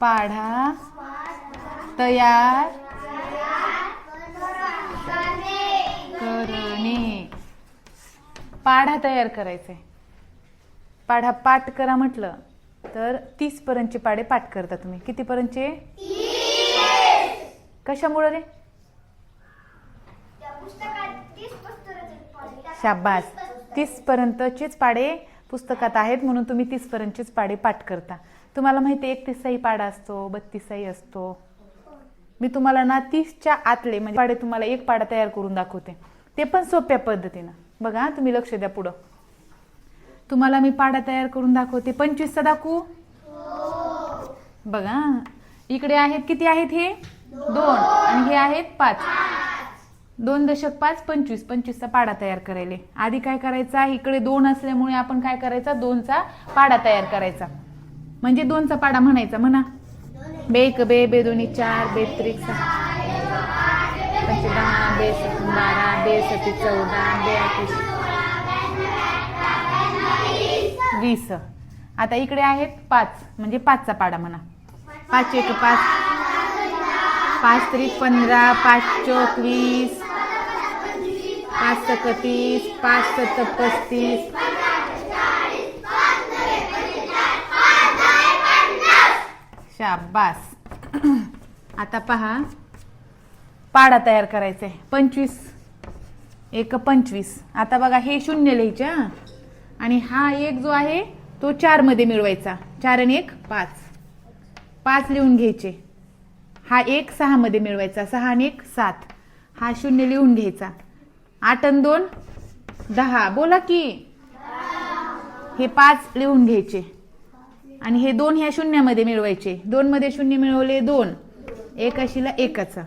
पाढा तयार करणे. पाढा तयार करायचा. आहे पाढा पाठ करा म्हटलं तर तीस पर्यंतचे पाढे पाठ करता तुम्ही. किती पर्यंतचे कशामुळे रे? शाबास. तीस पर्यंतचेच पाडे पुस्तकात आहेत म्हणून तुम्ही तीस पर्यंतचेच पाडे पाठ करता. तुम्हाला माहिती आहे एकतीसाही पाडा असतो बत्तीसाही असतो. मी तुम्हाला ना तीसच्या आतले म्हणजे पाडे तुम्हाला एक पाडा तयार करून दाखवते. ते पण सोप्या पद्धतीनं. बघा तुम्ही लक्ष द्या पुढं. तुम्हाला मी पाडा तयार करून दाखवते. पंचवीसचा दाखवू? बघा इकडे आहेत किती आहेत हे? दोन. आणि हे आहेत पाच. दोन दशक पाच पंचवीस पंचवीसचा पाडा तयार करायले आधी काय करायचा? इकडे दोन असल्यामुळे आपण काय करायचा? दोनचा पाडा तयार करायचा. म्हणजे दोनचा पाडा म्हणायचा म्हणा. बे एक बे बे दोन्ही चार बे त्रिक सहा. दहा बे बारा बे सती चौदा बे आठी वीस. आता इकडे आहेत पाच. म्हणजे पाचचा पाडा म्हणा. पाच एक पाच. पाच त्रिक पंधरा पाच चोक वीस पाच सकतीस पाच सत्त पस्तीस शाबास. आता पहा. पाडा तयार करायचा. आहे पंचवीस. एक पंचवीस. आता बघा हे शून्य लिहायच्या आणि हा एक जो आहे तो चारमध्ये मिळवायचा. चार आणि एक पाच. पाच लिहून घ्यायचे. हा एक सहा मध्ये मिळवायचा. सहा आणि एक सात. हा शून्य लिहून घ्यायचा. आठ आणि दोन? दहा. बोला की. हे पाच लिहून घ्यायचे. आणि हे दोन ह्या शून्यामध्ये मिळवायचे. दोन मध्ये शून्य मिळवले दोन. एकाशीला एकाचा.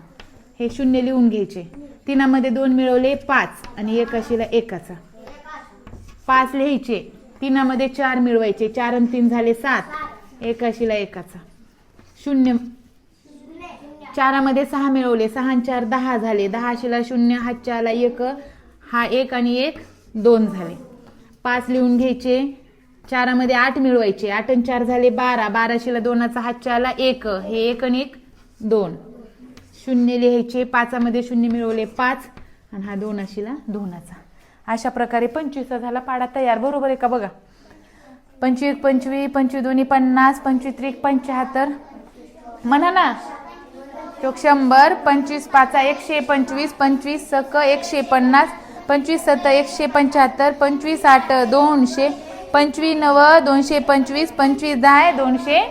हे शून्य लिहून घ्यायचे. तिनामध्ये दोन मिळवले पाच. आणि एकाशीला एकाचा. पाच लिहायचे. तिनामध्ये चार मिळवायचे. चार आणि तीन झाले सात. एकाशीला एकाचा. शून्य चारामध्ये सहा मिळवले. सहा चार दहा झाले. दहाशेला शून्य शून्य हातच्याला एक. हा एक आणि एक दोन झाले. पाच लिहून घ्यायचे. चारामध्ये आठ मिळवायचे. आठ आणि चार झाले बारा. बाराशेला दोनाचा हातच्याला एक. हे एक आणि एक दोन. शून्य लिहायचे. पाचामध्ये शून्य मिळवले पाच आणि हा दोन अशीला दोनाचा. अशा प्रकारे पंचवीसचा झाला पाडा तयार. बरोबर आहे का बघा? पंचवीस पंचवीस पंचवीस दोन्ही पन्नास पंचवीस त्रिक पंच्याहत्तर. म्हणा ना. चोक शंभर पंचवीस पाचा एकशे पंचवीस पंचवीस सक एकशे पन्नास पंचवीस सत एकशे पंच्याहत्तर पंचवीस आठ दोनशे पंचवीस नव दोनशे पंचवीस पंचवीस दहा दोनशे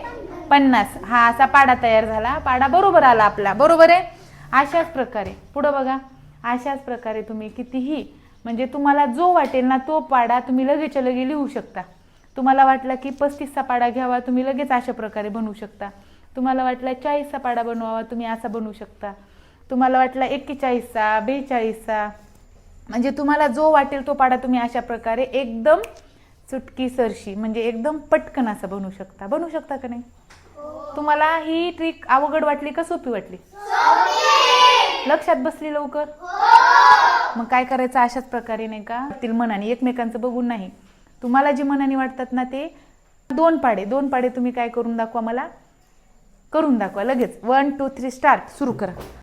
पन्नास. हा असा पाडा तयार झाला. पाडा बरोबर आला आपला. बरोबर आहे? अशाच प्रकारे. पुढं बघा. अशाच प्रकारे तुम्ही कितीही म्हणजे तुम्हाला जो वाटेल ना तो पाडा तुम्ही लगेच्या लगे लिहू शकता. तुम्हाला वाटलं की पस्तीसचा पाडा घ्यावा तुम्ही लगेच अशा प्रकारे बनवू शकता. तुम्हाला वाटलं चाळीसचा पाडा बनवावा तुम्ही असा बनवू शकता. तुम्हाला वाटला एक्केचाळीसचा बेचाळीसचा. म्हणजे तुम्हाला जो वाटेल तो पाडा तुम्ही अशा प्रकारे एकदम चुटकी सरशी म्हणजे एकदम पटकन असं बनवू शकता. बनवू शकता का नाही? तुम्हाला ही ट्रिक अवघड वाटली का सोपी वाटली? लक्षात बसली लवकर? मग काय करायचं अशाच प्रकारे नाही का? तील मनाने एकमेकांचं बघून नाही. तुम्हाला जी मनाने वाटतात ना ते दोन पाडे दोन पाडे तुम्ही काय करून दाखवा मला. करून दाखवा लगेच. वन टू थ्री स्टार्ट सुरू करा.